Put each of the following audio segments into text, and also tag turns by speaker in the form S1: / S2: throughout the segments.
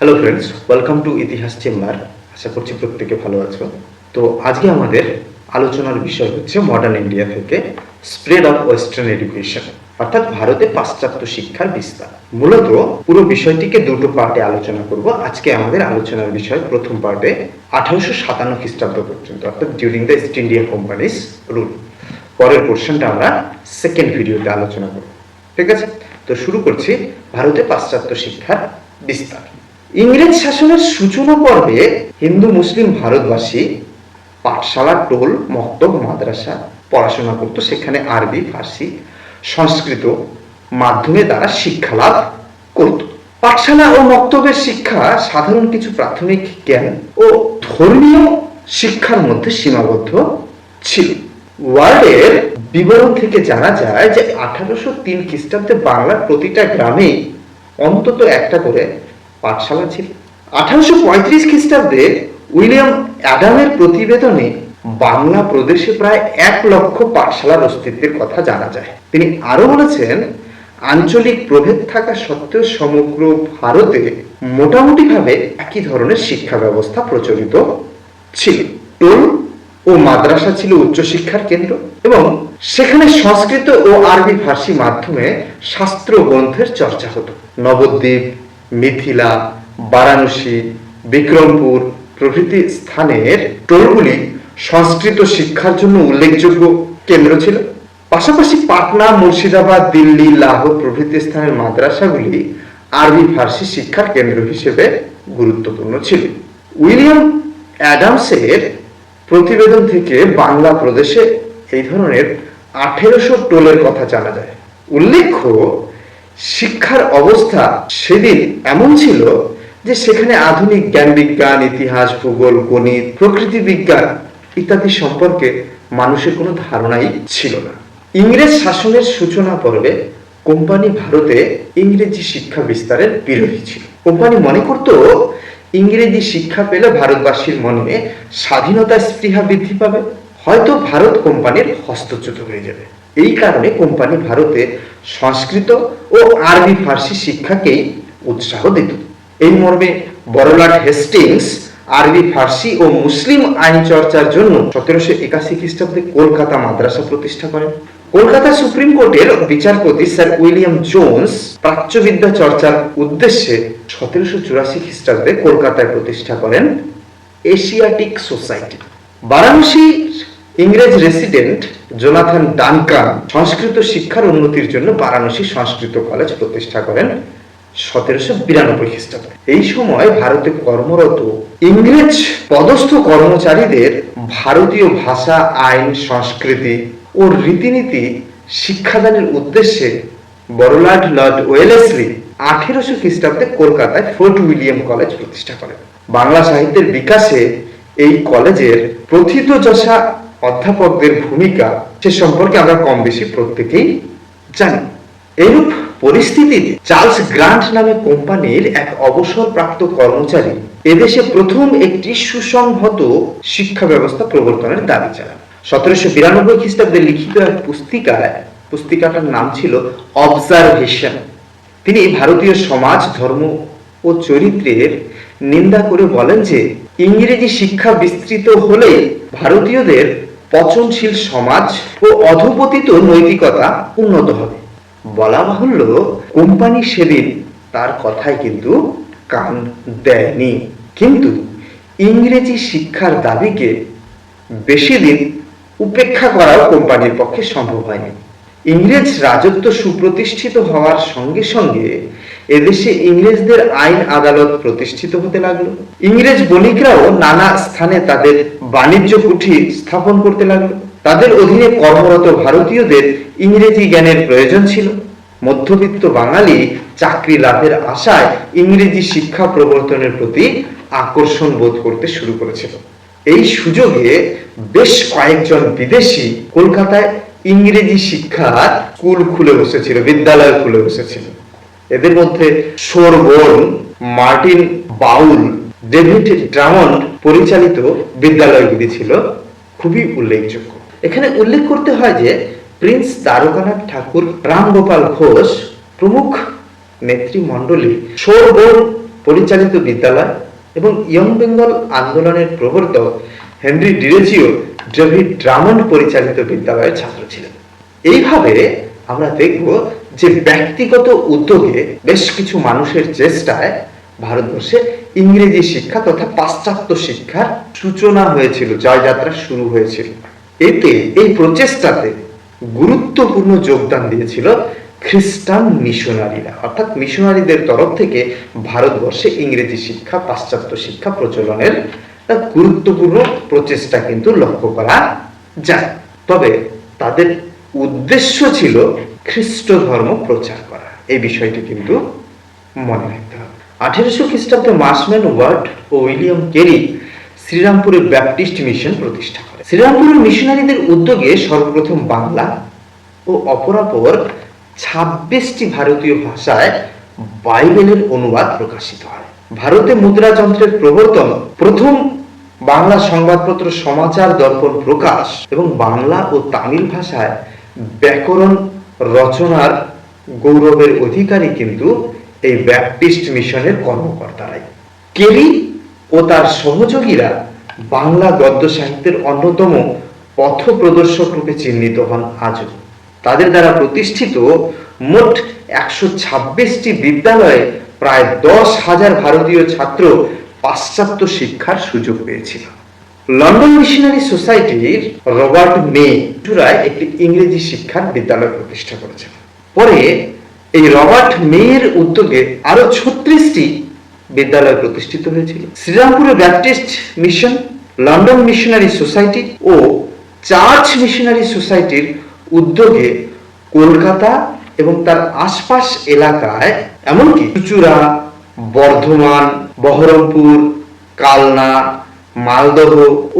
S1: Hello friends welcome to Itihas chamber আশা করছি প্রত্যেকে ভালো আছো। তো আজকে আমাদের আলোচনার বিষয় হচ্ছে মডার্ন ইন্ডিয়া থেকে স্প্রেড অফ ওয়েস্টার্ন এডুকেশন অর্থাৎ ভারতে পাশ্চাত্য শিক্ষার বিস্তার। মূলত পুরো বিষয়টিকে দুটো পার্টে আলোচনা করব। আজকে আমাদের আলোচনার বিষয় প্রথম পার্টে আঠারোশো সাতান্ন খ্রিস্টাব্দ পর্যন্ত, অর্থাৎ during the East India company's rule পরের পোর্শনটা আমরা সেকেন্ড ভিডিওতে আলোচনা করব। ঠিক আছে? তো শুরু করছি ভারতে পাশ্চাত্য শিক্ষার বিস্তার। ইংরেজ শাসনের সূচনা পর্বে হিন্দু, মুসলিম, ভারতবাসী পাঠশালা, টোল, মক্তব, মাদ্রাসা পড়াশোনা করতো। সেখানে আরবি, ফার্সি, সংস্কৃত মাধ্যমে তারা শিক্ষা লাভ করত। পাঠশালা ও মক্তবের শিক্ষা সাধারণ কিছু প্রাথমিক জ্ঞান ও ধর্মীয় শিক্ষার মধ্যে সীমাবদ্ধ ছিল। ওয়ার্ল্ডের বিবরণ থেকে জানা যায় যে আঠারোশো তিন খ্রিস্টাব্দে বাংলার প্রতিটা গ্রামেই অন্তত একটা করে পাঠশালা ছিল। আঠারোশো পঁয়ত্রিশ খ্রিস্টাব্দে উইলিয়াম অ্যাডামের প্রতিবেদনে বাংলা প্রদেশে প্রায় এক লক্ষ পাঠশালার অস্তিত্বের কথা জানা যায়। তিনি আরও বলেছেন, আঞ্চলিক প্রভেদ থাকা সত্ত্বেও সমগ্র ভারতে মোটামুটিভাবে একই ধরনের শিক্ষা ব্যবস্থা প্রচলিত ছিল। টোল ও মাদ্রাসা ছিল উচ্চশিক্ষার কেন্দ্র এবং সেখানে সংস্কৃত ও আরবি ফার্সি মাধ্যমে শাস্ত্র গ্রন্থের চর্চা হতো। নবদ্বীপ মিথিলা, বারাণসী, বিক্রমপুর প্রভৃতি স্থানের টোলগুলি সংস্কৃত শিক্ষার জন্য উল্লেখযোগ্য কেন্দ্র ছিল। পাশাপাশি পাটনা, মুর্শিদাবাদ, দিল্লি, লাহোর প্রভৃতি স্থানের মাদ্রাসাগুলি আরবি, ফার্সি শিক্ষার কেন্দ্র হিসেবে গুরুত্বপূর্ণ ছিল। উইলিয়াম অ্যাডামসের প্রতিবেদন থেকে বাংলা প্রদেশে এই ধরনের আঠেরোশো টোলের কথা জানা যায়। উল্লেখ্য শিক্ষার অবস্থা সেদিন এমন ছিল যে সেখানে আধুনিক জ্ঞান বিজ্ঞান, ইতিহাস, ভূগোল, গণিত, প্রকৃতি বিজ্ঞান ইত্যাদি সম্পর্কে মানুষের কোনো ধারণাই ছিল না। ইংরেজ শাসনের সূচনা পর্বে কোম্পানি ভারতে ইংরেজি শিক্ষা বিস্তারের বিরোধী ছিল। কোম্পানি মনে করত, ইংরেজি শিক্ষা পেলে ভারতবাসীর মনে স্বাধীনতা স্পৃহা বৃদ্ধি পাবে। হয়তো ভারত কোম্পানির হস্তচ্যুত হয়ে যাবে। এই কারণে কোম্পানি ভারতে সংস্কৃত ও আরবি ফার্সি শিক্ষাকেই উৎসাহ দিত। এই মর্মে বড়লাট হেস্টিংস, আরবি ফার্সি ও মুসলিম আইন চর্চার জন্য সতেরোশো একাশি খ্রিস্টাব্দে কলকাতা মাদ্রাসা প্রতিষ্ঠা করেন। কলকাতা সুপ্রিম কোর্টের বিচারপতি স্যার উইলিয়াম জোন্স প্রাচ্যবিদ্যা চর্চার উদ্দেশ্যে সতেরোশো চুরাশি খ্রিস্টাব্দে কলকাতায় প্রতিষ্ঠা করেন এশিয়াটিক সোসাইটি। বারাণসী ইংরেজ রেসিডেন্ট জোনাথন ডানকান সংস্কৃত শিক্ষার উন্নতির জন্য বারাণসী সংস্কৃত কলেজ প্রতিষ্ঠা করেন সতেরোশো বিরানব্বই খ্রিস্টাব্দে। এই সময় ভারতে কর্মরত ইংরেজ পদস্থ কর্মচারীদের ভারতীয় ভাষা, আইন, সংস্কৃতি ও রীতিনীতি শিক্ষাদানের উদ্দেশ্যে বড়লাট লর্ড ওয়েলেসলি আঠেরোশো খ্রিস্টাব্দে কলকাতায় ফোর্ট উইলিয়াম কলেজ প্রতিষ্ঠা করেন। বাংলা সাহিত্যের বিকাশে এই কলেজের প্রথিতযশা অধ্যাপকদের ভূমিকা সে সম্পর্কে আমরা কম বেশি প্রত্যেকেই জানি। এরূপ পরিস্থিতিতে চার্লস গ্রান্ট নামে কোম্পানির এক অবসরপ্রাপ্ত কর্মচারী এদেশে প্রথম একটি সুসংহত শিক্ষা ব্যবস্থা প্রবর্তনের দাবি চালান সতেরোশো বিরানব্বই খ্রিস্টাব্দে লিখিত এক পুস্তিকায়, পুস্তিকাটার নাম ছিল অবজারভেশন। তিনি ভারতীয় সমাজ, ধর্ম ও চরিত্রের নিন্দা করে বলেন যে, ইংরেজি শিক্ষা বিস্তৃত হলে ভারতীয়দের পচনশীল সমাজ ও অধপতিত নৈতিকতা উন্নত হবে। বলা বাহুল্য, কোম্পানি সেদিন তার কথায় কিন্তু কান দেয়নি। কিন্তু ইংরেজি শিক্ষার দাবিকে বেশি দিন উপেক্ষা করাও কোম্পানির পক্ষে সম্ভব হয়নি। ইংরেজ রাজত্ব সুপ্রতিষ্ঠিত হওয়ার সঙ্গে সঙ্গে এদেশে ইংরেজদের আইন আদালত প্রতিষ্ঠিত হতে লাগল। ইংরেজ বণিকরাও নানা স্থানে তাদের বাণিজ্য কুঠি স্থাপন করতে লাগল। তাদের অধীনে কর্মরত ভারতীয়দের ইংরেজি জ্ঞানের প্রয়োজন ছিল। মধ্যবিত্ত বাঙালি চাকরি লাভের আশায় ইংরেজি শিক্ষা প্রবর্তনের প্রতি আকর্ষণ বোধ করতে শুরু করেছিল। এই সুযোগে বেশ কয়েকজন বিদেশি কলকাতায় ইংরেজি শিক্ষার স্কুল খুলে বসেছিল, বিদ্যালয় খুলে বসেছিল। এদের মধ্যে Sherbourne Martin Bowle, David Drummond পরিচালিত বিদ্যালয়গুলি ছিল খুবই উল্লেখযোগ্য। এখানে উল্লেখ করতে হয় যে প্রিন্স দ্বারকানাথ ঠাকুর, রামগোপাল ঘোষ প্রমুখ নেতৃমণ্ডলী সোরবোর্ন পরিচালিত বিদ্যালয় এবং ইয়ং বেঙ্গল আন্দোলনের প্রবর্তক হেনরি ডিরেজিও ডেভিড ড্রামন্ড পরিচালিত বিদ্যালয়ের ছাত্র ছিলেন। এইভাবে আমরা দেখব যে ব্যক্তিগত উদ্যোগে বেশ কিছু মানুষের চেষ্টায় ভারতবর্ষে ইংরেজি শিক্ষা তথা পাশ্চাত্য শিক্ষার সূচনা হয়েছিল, জয়যাত্রা শুরু হয়েছিল। এতে এই প্রচেষ্টাতে গুরুত্বপূর্ণ যোগদান দিয়েছিল খ্রিস্টান মিশনারিরা, অর্থাৎ মিশনারিদের তরফ থেকে ভারতবর্ষে ইংরেজি শিক্ষা, পাশ্চাত্য শিক্ষা প্রচলনের গুরুত্বপূর্ণ প্রচেষ্টা কিন্তু লক্ষ্য করা যায়। তবে তাদের উদ্দেশ্য ছিল খ্রিস্ট ধর্ম প্রচার করা। এই বিষয়টি কিন্তু মনে রাখতে হবে। আঠেরোশো খ্রিস্টাব্দে মার্সম্যান ওয়ার্ড ও উইলিয়াম কেরি শ্রীরামপুরের ব্যাপটিস্ট মিশন প্রতিষ্ঠা করে শ্রীরামপুরের মিশনারিদের উদ্যোগে সর্বপ্রথম বাংলা ও অপরাপর ছাব্বিশটি ভারতীয় ভাষায় বাইবেলের অনুবাদ প্রকাশিত হয়। ভারতে মুদ্রাযন্ত্রের প্রবর্তন, প্রথম বাংলা সংবাদপত্র সমাচার দর্পণ প্রকাশ এবং বাংলা ও তামিল ভাষায় ব্যাকরণ রচনার গৌরবের অধিকারী কিন্তু এই ব্যাপটিস্ট মিশনের কর্মকর্তারাই। কেরি ও তার সহযোগীরা বাংলা গদ্য সাহিত্যের অন্যতম পথ প্রদর্শক রূপে চিহ্নিত হন আজও। তাদের দ্বারা প্রতিষ্ঠিত মোট একশো ছাব্বিশটি বিদ্যালয়ে প্রায় দশ হাজার ভারতীয় ছাত্র পাশ্চাত্য শিক্ষার সুযোগ পেয়েছিল। লন্ডন মিশনারি সোসাইটির রবার্ট মে চূড়ায় একটি ইংরেজি শিক্ষার বিদ্যালয় প্রতিষ্ঠা করেছেন। পরে এই রবার্ট মেয়ের উদ্যোগে আরও ছত্রিশটি বিদ্যালয় প্রতিষ্ঠিত হয়েছিল। শ্রীরামপুরের Baptist mission London missionary society ও চার্চ মিশনারি সোসাইটির উদ্যোগে কলকাতা এবং তার আশপাশ এলাকায়, এমনকি চুচুড়া, বর্ধমান, বহরমপুর, কালনা মালদহ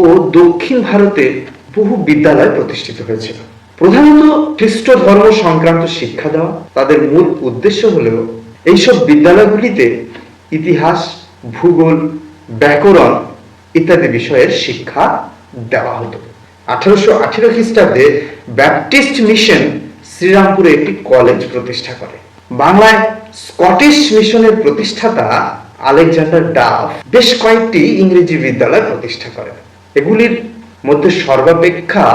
S1: ও দক্ষিণ ভারতে বহু বিদ্যালয় প্রতিষ্ঠিত হয়েছিল। প্রধানত খ্রিস্ট ধর্ম সংক্রান্ত শিক্ষা দেওয়া তাদের মূল উদ্দেশ্য হলেও এইসব বিদ্যালয়গুলিতে ইতিহাস, ভূগোল, ব্যাকরণ ইত্যাদি বিষয়ের শিক্ষা দেওয়া হতো। আঠারোশো আঠেরো খ্রিস্টাব্দে ব্যাপটিস্ট মিশন শ্রীরামপুরে একটি কলেজ প্রতিষ্ঠা করে। বাংলায় স্কটিশ মিশনের প্রতিষ্ঠাতা আলেকজান্ডার ডাফ বেশ কয়েকটি ইংরেজি বিদ্যালয় প্রতিষ্ঠা করেন। এগুলির মধ্যে সর্বাপেক্ষা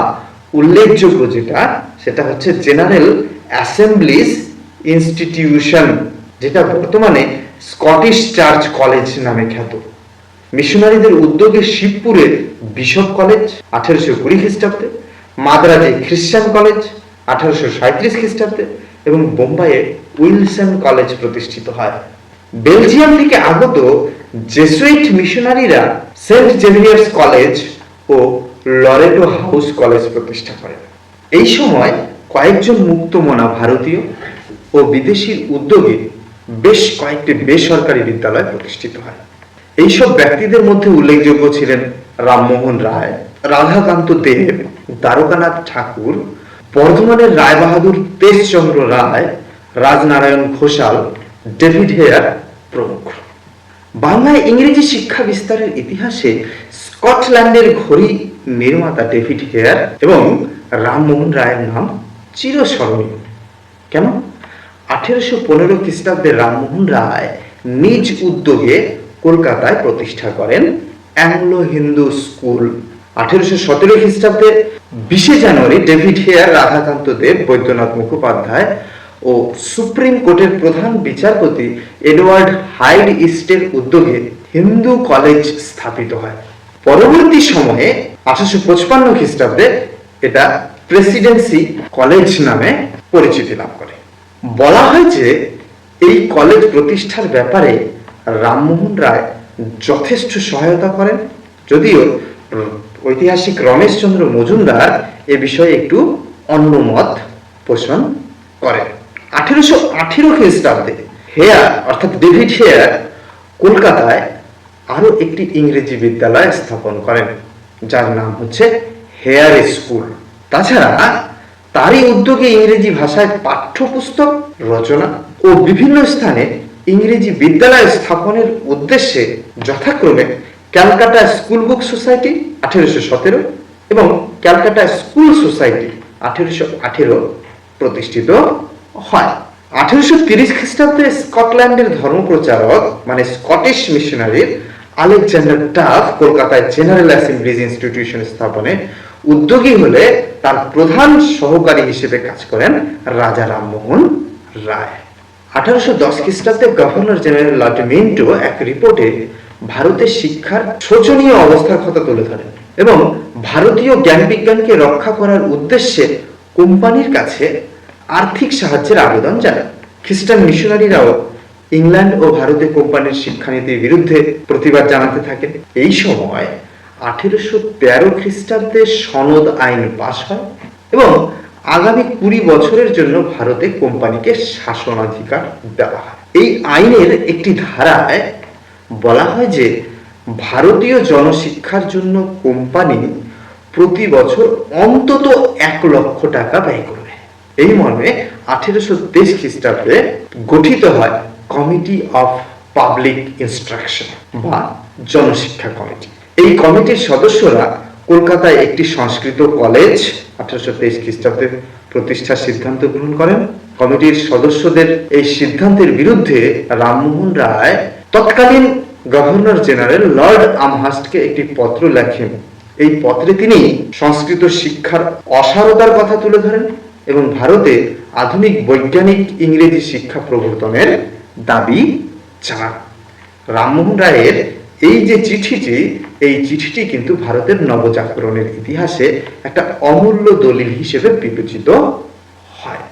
S1: উল্লেখযোগ্য যেটা, সেটা হচ্ছে জেনারেল অ্যাসেম্বলিজ ইনস্টিটিউশন, যেটা বর্তমানে স্কটিশ চার্চ কলেজ নামে খ্যাত। মিশনারিদের উদ্যোগে শিবপুরে বিশপ কলেজ আঠারোশো কুড়ি খ্রিস্টাব্দে, মাদ্রাজে খ্রিস্টান কলেজ আঠারোশো সাঁত্রিশ খ্রিস্টাব্দে এবং বোম্বাইয়ে উইলসন কলেজ প্রতিষ্ঠিত হয়। বেলজিয়াম থেকে আগত জেসুইট মিশনারিরা সেন্ট জেভিয়ার্স কলেজ ও লরেটো হাউস কলেজ প্রতিষ্ঠা করেন। এই সময় কয়েকজন মুক্তমনা ভারতীয় ও বিদেশির উদ্যোগে বেশ কয়েকটি বেসরকারি বিদ্যালয় প্রতিষ্ঠিত হয়। এইসব ব্যক্তিদের মধ্যে উল্লেখযোগ্য ছিলেন রামমোহন রায়, রাধাকান্ত দেব, দ্বারকানাথ ঠাকুর, বর্ধমানের রায়বাহাদুর তেজচন্দ্র রায়, রাজনারায়ণ ঘোষাল ডেভিড হেয়ার প্রমুখ। বাংলায় ইংরেজি শিক্ষা বিস্তারের ইতিহাসে স্কটল্যান্ডের ঘড়ি নির্মাতা ডেভিড হেয়ার এবং রামমোহন রায়ের নাম চিরস্মরণীয়। কেন? আঠেরোশো পনেরো খ্রিস্টাব্দে রামমোহন রায় নিজ উদ্যোগে কলকাতায় প্রতিষ্ঠা করেন অ্যাংলো হিন্দু স্কুল। আঠেরোশো সতেরো খ্রিস্টাব্দে বিশে January David Hare Radhakanta Deb, Baidyanath Mukhopadhyay ও সুপ্রিম কোর্টের প্রধান বিচারপতি এডওয়ার্ড হাইড ইস্টের উদ্যোগে হিন্দু কলেজ স্থাপিত হয়। পরবর্তী সময়ে আঠারোশো পঁচপান্ন খ্রিস্টাব্দে এটা প্রেসিডেন্সি কলেজ নামে পরিচিতি লাভ করে। বলা হয় যে এই কলেজ প্রতিষ্ঠার ব্যাপারে রামমোহন রায় যথেষ্ট সহায়তা করেন। যদিও ঐতিহাসিক রমেশচন্দ্র মজুমদার এ বিষয়ে একটু অন্য মত পোষণ করেন। আঠেরোশো আঠেরো খ্রিস্টাব্দে হেয়ার, অর্থাৎ ডেভিড হেয়ার, কলকাতায় আরও একটি ইংরেজি বিদ্যালয় স্থাপন করেন, যার নাম হচ্ছে হেয়ার স্কুল। তাছাড়া তারই উদ্যোগে ইংরেজি ভাষায় পাঠ্যপুস্তক, রচনা ও বিভিন্ন স্থানে ইংরেজি বিদ্যালয় স্থাপনের উদ্দেশ্যে যথাক্রমে ক্যালকাটা স্কুল বুক সোসাইটি আঠেরোশো সতেরো এবং ক্যালকাটা স্কুল সোসাইটি আঠেরোশো আঠেরো প্রতিষ্ঠিত হয়। আঠেরোশো তিরিশ খ্রিস্টাব্দে স্কটল্যান্ডের ধর্মপ্রচারক মানে স্কটিশ মিশনারির আলেকজান্ডার টাফ, কলকাতায় জেনারেল অ্যাসেম্বলিজ ইনস্টিটিউশন স্থাপনে উদ্যোগী হলে তার প্রধান সহকারী হিসেবে কাজ করেন রাজা রামমোহন রায়। আঠারোশো দশ খ্রিস্টাব্দে গভর্নর জেনারেল লর্ড মিন্টো এক রিপোর্টে ভারতের শিক্ষার শোচনীয় অবস্থার কথা তুলে ধরেন এবং ভারতীয় জ্ঞান বিজ্ঞানকে রক্ষা করার উদ্দেশ্যে কোম্পানির কাছে আর্থিক সাহায্যের আবেদন জানান। খ্রিস্টান মিশনারিরাও ইংল্যান্ড ও ভারতে কোম্পানির শিক্ষানীতির বিরুদ্ধে প্রতিবাদ জানাতে থাকেন। এই সময় আঠেরোশো তেরো খ্রিস্টাব্দে সনদ আইন পাশ হয় এবং আগামী কুড়ি বছরের জন্য ভারতে কোম্পানিকে শাসনাধিকার দেওয়া হয়। এই আইনের একটি ধারায় বলা হয় যে, ভারতীয় জনশিক্ষার জন্য কোম্পানি প্রতি বছর অন্তত এক লক্ষ টাকা ব্যয় করবে এই মর্মে আঠেরোশো তেইশ খ্রিস্টাব্দে গঠিত হয় কমিটি অফ পাবলিক ইনস্ট্রাকশন বা জনশিক্ষা কমিটি। এই কমিটির সদস্যরা কলকাতায় একটি সংস্কৃত কলেজ আঠারোশো তেইশ খ্রিস্টাব্দে প্রতিষ্ঠার সিদ্ধান্ত গ্রহণ করেন। কমিটির সদস্যদের এই সিদ্ধান্তের বিরুদ্ধে রামমোহন রায়, তৎকালীন গভর্নর জেনারেল লর্ড আমহাস্টকে একটি পত্র লেখেন। এই পত্রে তিনি সংস্কৃত শিক্ষার অসারতার কথা তুলে ধরেন। এবং ভারতে আধুনিক বৈজ্ঞানিক ইংরেজি শিক্ষা প্রবর্তনের দাবি জানান রামমোহন রায়ের এই যে চিঠিটি, এই চিঠিটি কিন্তু ভারতের নবজাগরণের ইতিহাসে একটা অমূল্য দলিল হিসেবে বিবেচিত হয়।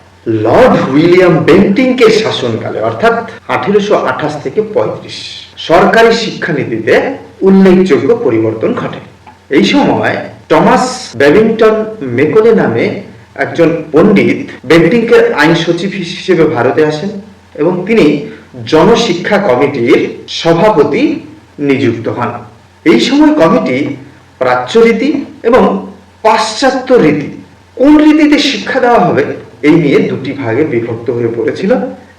S1: লর্ড উইলিয়াম বেন্টিংকে শাসনকালে, অর্থাৎ আঠেরোশো আঠাশ থেকে পঁয়ত্রিশ, সরকারি শিক্ষানীতিতে উল্লেখযোগ্য পরিবর্তন ঘটে। এই সময় টমাস ব্যাবিংটন মেকলে নামে একজন পণ্ডিত বেন্টিংকে আইন সচিব হিসেবে ভারতে আসেন এবং তিনি জনশিক্ষা কমিটির সভাপতি নিযুক্ত হন। এই সময় কমিটি প্রাচ্য রীতি এবং পাশ্চাত্য রীতি, কোন রীতিতে শিক্ষা দেওয়া হবে এই নিয়ে দুটি ভাগে বিভক্ত হয়ে পড়েছিল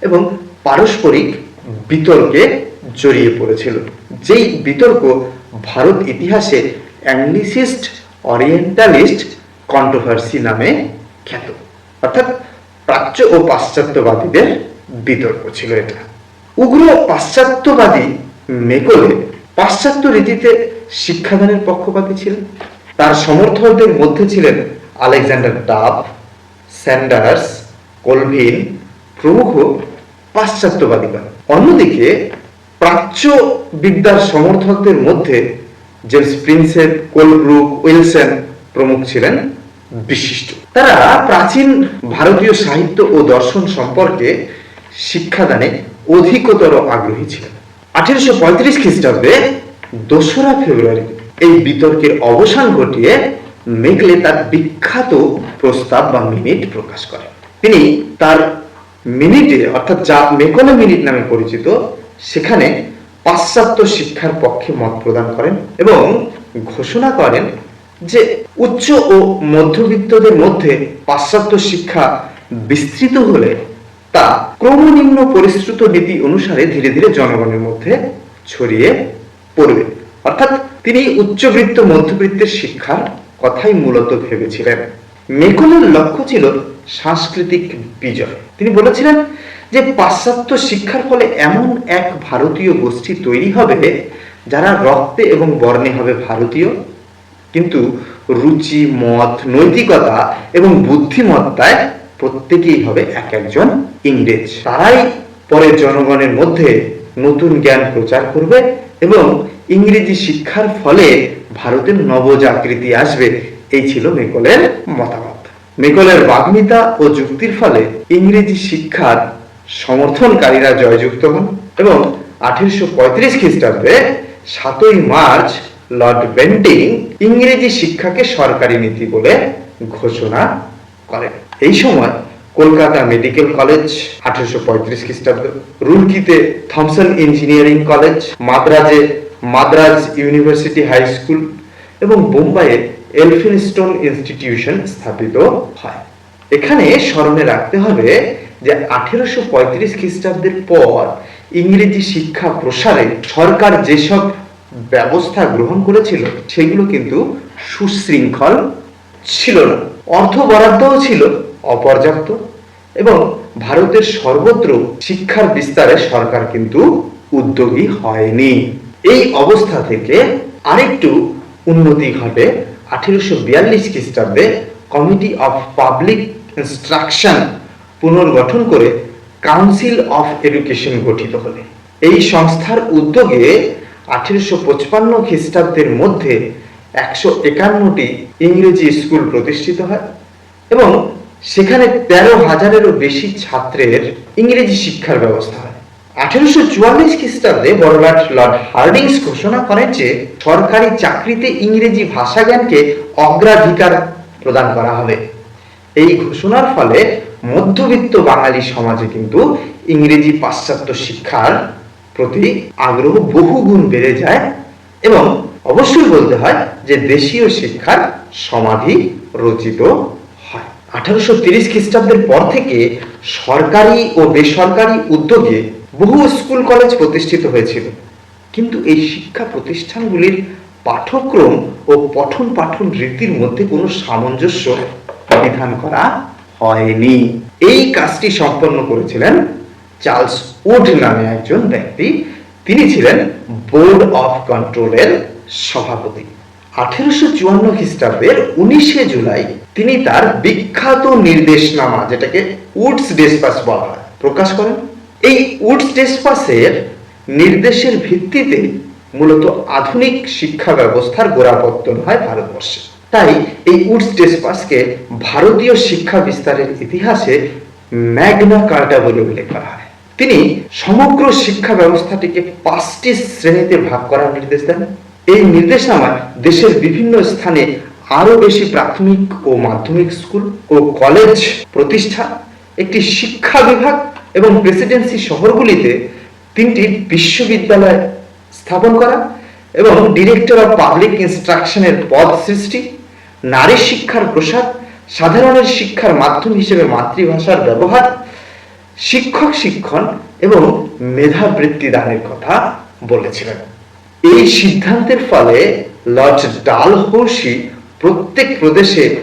S1: এবং পারস্পরিক বিতর্কে জড়িয়ে পড়েছিল। যেই বিতর্ক ভারত ইতিহাসে অ্যাংলিসিস্ট অরিয়েন্টালিস্ট কন্ট্রোভার্সি নামে খ্যাত। অর্থাৎ প্রাচ্য ও পাশ্চাত্যবাদীদের বিতর্ক ছিল এটা। উগ্র পাশ্চাত্যবাদী মেকলে পাশ্চাত্য রীতিতে শিক্ষাদানের পক্ষপাতী ছিলেন। তার সমর্থকদের মধ্যে ছিলেন আলেকজান্ডার ডাব, স্যান্ডার্স, কলভিন প্রমুখ পাশ্চাত্যবাদীগণ। অন্যদিকে প্রাচ্য বিদ্যার সমর্থকদের মধ্যে জেমস প্রিন্সেপ, কোলব্রুক, উইলসন প্রমুখ ছিলেন বিশিষ্ট। তারা প্রাচীন ভারতীয় সাহিত্য ও দর্শন সম্পর্কে শিক্ষাদানে অধিকতর আগ্রহী ছিলেন। আঠেরোশো পঁয়ত্রিশ খ্রিস্টাব্দে দোসরা ফেব্রুয়ারি এই বিতর্কের অবসান ঘটিয়ে মেঘলে তার বিখ্যাত প্রস্তাব বা মিনিট প্রকাশ করেন। তিনি তার মিনিটে, অর্থাৎ যা মেকলে মিনিট নামে পরিচিত, সেখানে পাশ্চাত্য শিক্ষার পক্ষে মত প্রদান করেন এবং ঘোষণা করেন যে উচ্চ ও মধ্যবিত্তদের মধ্যে পাশ্চাত্য শিক্ষা বিস্তৃত হলে তা ক্রমনিম্ন পরিশ্রুত নীতি অনুসারে ধীরে ধীরে জনগণের মধ্যে ছড়িয়ে পড়বে। অর্থাৎ তিনি উচ্চবৃত্ত মধ্যবিত্তের শিক্ষার কথাই মূলত ভেবেছিলেন। মেকলের লক্ষ্য ছিল সাংস্কৃতিক বিজয়। তিনি বলেছিলেন যে পাশ্চাত্য শিক্ষার ফলে এমন এক ভারতীয় গোষ্ঠী তৈরি হবে যারা রক্তে এবং বর্ণে হবে ভারতীয় কিন্তু রুচি, মত, নৈতিকতা এবং বুদ্ধিমত্তায় প্রত্যেকেই হবে এক একজন ইংরেজ। তারাই পরে জনগণের মধ্যে নতুন জ্ঞান প্রচার করবে এবং ইংরেজি শিক্ষার ফলে ভারতের নবজাগৃতি আসবে। এই ছিল মেকলের মতামত। মেকলের বাগ্মিতা ও যুক্তির ফলে ইংরেজি শিক্ষার সমর্থনকারীরা জয়যুক্ত হন এবং আঠেরোশো পঁয়ত্রিশ খ্রিস্টাব্দে সাতই মার্চ লর্ড বেন্টিং ইংরেজি শিক্ষাকে সরকারি নীতি বলে ঘোষণা করেন। এই সময় কলকাতা মেডিকেল কলেজ, আঠারোশো পঁয়ত্রিশ খ্রিস্টাব্দ রুরকিতে থমসন ইঞ্জিনিয়ারিং কলেজ, মাদ্রাজে মাদ্রাজ ইউনিভার্সিটি হাই স্কুল এবং বোম্বাইয়ে এলফিনস্টোন ইনস্টিটিউশন স্থাপিত হয়। এখানে স্মরণে রাখতে হবে যে আঠেরোশো পঁয়ত্রিশ খ্রিস্টাব্দের পর ইংরেজি শিক্ষা প্রসারে সরকার যেসব ব্যবস্থা গ্রহণ করেছিল, সেগুলো কিন্তু সুশৃঙ্খল ছিল না। অর্থ বরাদ্দও ছিল, অপর্যাপ্ত, এবং ভারতের সর্বত্র শিক্ষার বিস্তারে সরকার কিন্তু উদ্যোগী হয়নি। এই অবস্থা থেকে আরেকটু উন্নতি ঘটে আঠেরোশো বিয়াল্লিশ খ্রিস্টাব্দে কমিটি অফ পাবলিক ইনস্ট্রাকশন পুনর্গঠন করে কাউন্সিল অফ এডুকেশন গঠিত হলে। এই সংস্থার উদ্যোগে আঠেরোশো পঁচপান্ন খ্রিস্টাব্দের মধ্যে একশো একান্নটি ইংরেজি স্কুল প্রতিষ্ঠিত হয় এবং সেখানে তেরো হাজারেরও বেশি ছাত্রের ইংরেজি শিক্ষার ব্যবস্থা হয়। আঠেরোশো চুয়াল্লিশ খ্রিস্টাব্দে বড়লাট লর্ড হার্ডিংস ঘোষণা করেন যে সরকারি চাকরিতে ইংরেজি ভাষা জ্ঞানকে অগ্রাধিকার প্রদান করা হবে। এই ঘোষণার ফলে মধ্যবিত্ত বাঙালি সমাজে কিন্তু ইংরেজি পাশ্চাত্য শিক্ষার প্রতি আগ্রহ বহুগুণ বেড়ে যায় এবং অবশ্যই বলতে হয় যে দেশীয় শিক্ষার সমাধি রচিত হয়। আঠারোশো তিরিশ খ্রিস্টাব্দের পর থেকে সরকারি ও বেসরকারি উদ্যোগে বহু স্কুল কলেজ প্রতিষ্ঠিত হয়েছিল। কিন্তু এই শিক্ষা প্রতিষ্ঠানগুলির পাঠ্যক্রম ও পঠন পাঠন রীতির মধ্যে কোনো সামঞ্জস্য বিধান করা হয়নি। এই কাজটি সম্পন্ন করেছিলেন চার্লস উড নামে একজন ব্যক্তি। তিনি ছিলেন বোর্ড অফ কন্ট্রোলের সভাপতি। আঠেরোশো চুয়ান্ন খ্রিস্টাব্দের উনিশে জুলাই তিনি তার বিখ্যাত নির্দেশনামা, যেটাকে উডস ডেসপাস বলা হয়, প্রকাশ করেন। এই উডস ডেসপাসের নির্দেশের ভিত্তিতে মূলত আধুনিক শিক্ষা ব্যবস্থার গোড়াপত্তন হয় ভারতবর্ষে। তাই এই উডস ডেসপাসকে ভারতীয় শিক্ষা বিস্তারের ইতিহাসে ম্যাগনা কার্টা বলে উল্লেখ করা হয়। তিনি সমগ্র শিক্ষা ব্যবস্থাটিকে পাঁচটি শ্রেণীতে ভাগ করার নির্দেশ দেন। এই নির্দেশনামায় দেশের বিভিন্ন স্থানে আরও বেশি প্রাথমিক ও মাধ্যমিক স্কুল ও কলেজ প্রতিষ্ঠা, একটি শিক্ষা বিভাগ এবং প্রেসিডেন্সি শহরগুলিতে তিনটি বিশ্ববিদ্যালয় স্থাপন করা এবং ডিরেক্টর অফ পাবলিক ইনস্ট্রাকশনের পদ সৃষ্টি, নারী শিক্ষার প্রসার, সাধারণের শিক্ষার মাধ্যম হিসেবে মাতৃভাষার ব্যবহার শিক্ষক শিক্ষণ এবং মেধাবৃত্তি দানের কথা বলেছিলেন। এই সিদ্ধান্তের ফলে লর্ড ডালহৌসি প্রত্যেক প্রদেশে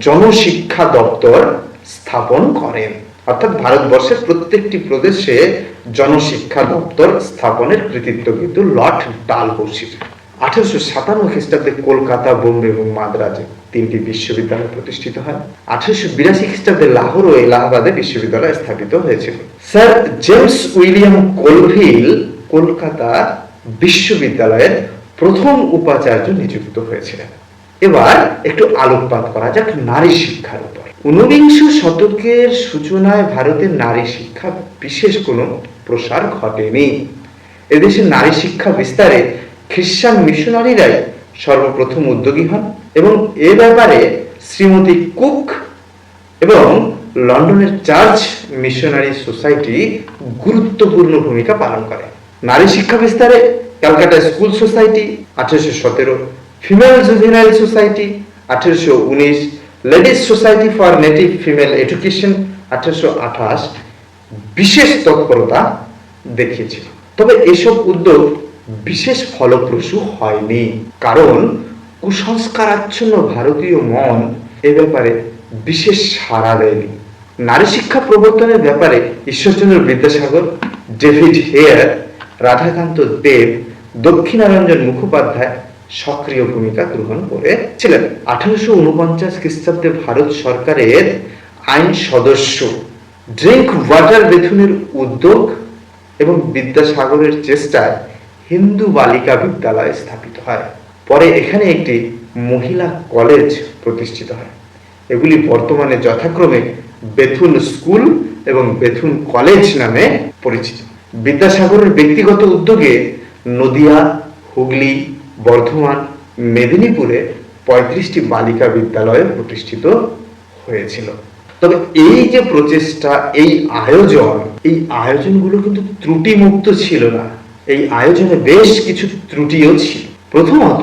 S1: জনশিক্ষা দপ্তর স্থাপন করেন। অর্থাৎ ভারতবর্ষের প্রত্যেকটি প্রদেশে জনশিক্ষা দপ্তর স্থাপনের কৃতিত্ব কিন্তু লর্ড ডালহৌসির। আঠারোশো সাতান্ন খ্রিস্টাব্দে কলকাতা, বোম্বে এবং মাদ্রাজে তিনটি বিশ্ববিদ্যালয় প্রতিষ্ঠিত হয়। আঠারোশো বিরাশি খ্রিস্টাব্দে লাহোর ও এলাহাবাদে বিশ্ববিদ্যালয় স্থাপিত হয়েছিল। Sir James William Colvile Kolkata বিশ্ববিদ্যালয়ের প্রথম উপাচার্য নিযুক্ত হয়েছিলেন। এবার একটু আলোকপাত করা যাক নারী শিক্ষার উপর। ঊনবিংশ শতকের সূচনায় ভারতের নারী শিক্ষা বিশেষ কোনো প্রসার ঘটেনি। এদেশে নারী শিক্ষা বিস্তারে খ্রিস্টান মিশনারিরাই সর্বপ্রথম উদ্যোগী হন এবং এ ব্যাপারে শ্রীমতী কুক এবং লন্ডনের চার্চ মিশনারি সোসাইটি গুরুত্বপূর্ণ ভূমিকা পালন করে। নারী শিক্ষা বিস্তারে ক্যালকাটা স্কুল সোসাইটি, আঠেরোশো সতেরো ফিমেল জুভেনাইল সোসাইটি, আঠেরোশো উনিশ ladies society for native female education, আঠেরোশো আঠাশ বিশেষ তৎপরতা দেখিয়েছিল। তবে এসব উদ্যোগ বিশেষ ফলপ্রসূ হয়নি। কারণ কুসংস্কারাচ্ছন্ন ভারতীয় মন এ ব্যাপারে বিশেষ সাড়া দেয়নি। নারী শিক্ষা প্রবর্তনের ব্যাপারে ঈশ্বরচন্দ্র বিদ্যাসাগর, ডেভিড হেয়ার, রাধাকান্ত দেব, দক্ষিণারঞ্জন মুখোপাধ্যায় সক্রিয় ভূমিকা গ্রহণ করেছিলেন। আঠারোশো উনপঞ্চাশ খ্রিস্টাব্দে ভারত সরকারের আইন সদস্য, ড্রিঙ্ক ওয়াটার বেথুনের উদ্যোগ এবং বিদ্যাসাগরের চেষ্টায় হিন্দু বালিকা বিদ্যালয় স্থাপিত হয়। পরে এখানে একটি মহিলা কলেজ প্রতিষ্ঠিত হয়। এগুলি বর্তমানে যথাক্রমে বেথুন স্কুল এবং বেথুন কলেজ নামে পরিচিত। বিদ্যাসাগরের ব্যক্তিগত উদ্যোগে নদিয়া, হুগলি, বর্ধমান, মেদিনীপুরে পঁয়ত্রিশটি বালিকা বিদ্যালয় প্রতিষ্ঠিত হয়েছিল। তবে এই যে প্রচেষ্টা, এই আয়োজন, এই আয়োজনগুলো কিন্তু ত্রুটিমুক্ত ছিল না। এই আয়োজনে বেশ কিছু ত্রুটিও ছিল। প্রথমত,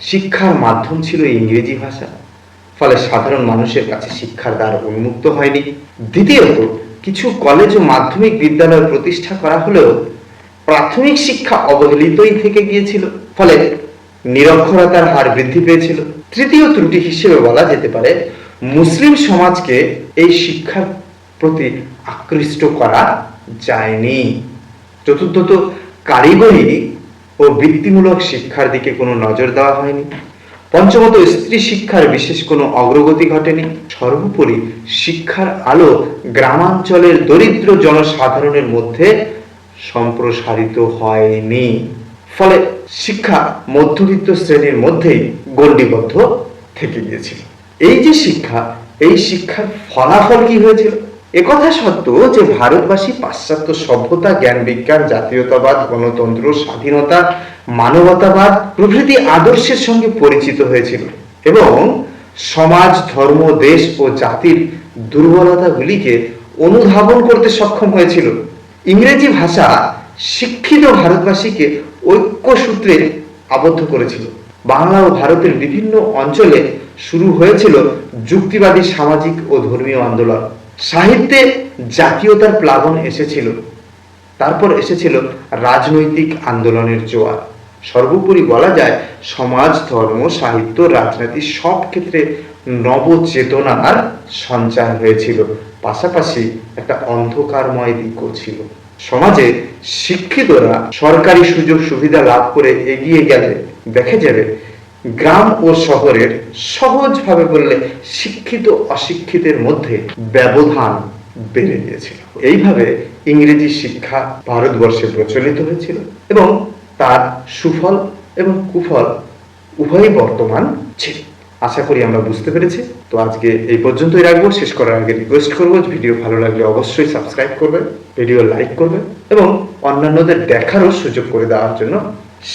S1: শিক্ষার মাধ্যম ছিল ইংরেজি ভাষা। ফলে সাধারণ মানুষের কাছে শিক্ষার দ্বার উন্মুক্ত হয়নি। দ্বিতীয়ত, কিছু কলেজ ও মাধ্যমিক বিদ্যালয় প্রতিষ্ঠা করা হলেও প্রাথমিক শিক্ষা অবহেলিতই থেকে গিয়েছিল। ফলে নিরক্ষরতার হার বৃদ্ধি পেয়েছিল। তৃতীয় ত্রুটি হিসেবে বলা যেতে পারে, মুসলিম সমাজকে এই শিক্ষার প্রতি আকৃষ্ট করা যায়নি। চতুর্থত কারিগরি ও বৃত্তিমূলক শিক্ষার দিকে কোনো নজর দেওয়া হয়নি। পঞ্চমত, স্ত্রী শিক্ষার বিশেষ কোনো অগ্রগতি ঘটেনি। সর্বোপরি, শিক্ষার আলো গ্রামাঞ্চলের দরিদ্র জনসাধারণের মধ্যে সম্প্রসারিত হয়নি। ফলে শিক্ষা মধ্যবিত্ত শ্রেণির মধ্যেই গণ্ডিবদ্ধ থেকে গিয়েছিল। এই যে শিক্ষা, এই শিক্ষার ফলাফল কি হয়েছিল? একথা সত্ত্বেও যে ভারতবাসী পাশ্চাত্য সভ্যতা, জ্ঞান বিজ্ঞান, জাতীয়তাবাদ, গণতন্ত্র, স্বাধীনতা, মানবতাবাদ প্রভৃতি আদর্শের সঙ্গে পরিচিত হয়েছিল এবং সমাজ, ধর্ম, দেশ ও জাতির দুর্বলতাগুলিকে অনুধাবন করতে সক্ষম হয়েছিল। ইংরেজি ভাষা শিক্ষিত ভারতবাসীকে ঐক্য সূত্রে আবদ্ধ করেছিল। বাংলা ও ভারতের বিভিন্ন অঞ্চলে শুরু হয়েছিল যুক্তিবাদী সামাজিক ও ধর্মীয় আন্দোলন। সাহিত্যে জাতীয়তার প্লাবন এসেছিল। তারপর এসেছিল রাজনৈতিক আন্দোলনের জোয়ার। সর্বোপরি বলা যায়, সমাজ, ধর্ম, সাহিত্য, রাজনীতি সব ক্ষেত্রে নবচেতনার সঞ্চার হয়েছিল। পাশাপাশি একটা অন্ধকারময় দিকও ছিল। সমাজে শিক্ষিতরা সরকারি সুযোগ সুবিধা লাভ করে এগিয়ে গেলে, দেখা যাবে গ্রাম ও শহরের সহজভাবে বললে শিক্ষিত অশিক্ষিতের মধ্যে ব্যবধান বেড়ে গিয়েছিল। এইভাবে ইংরেজি শিক্ষা ভারতবর্ষে প্রচলিত হয়েছিল এবং তার সুফল এবং কুফল উভয়ই বর্তমান ছিল। আশা করি আমরা বুঝতে পেরেছি। তো আজকে এই পর্যন্তই রাখব। শেষ করার আগে রিকোয়েস্ট করব ভিডিও ভালো লাগলে অবশ্যই সাবস্ক্রাইব করবেন ভিডিও লাইক করবেন এবং অন্যান্যদের দেখারও সুযোগ করে দেওয়ার জন্য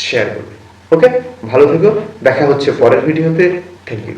S1: শেয়ার করবেন ওকে ভালো থেকো। দেখা হচ্ছে পরের ভিডিওতে। Thank you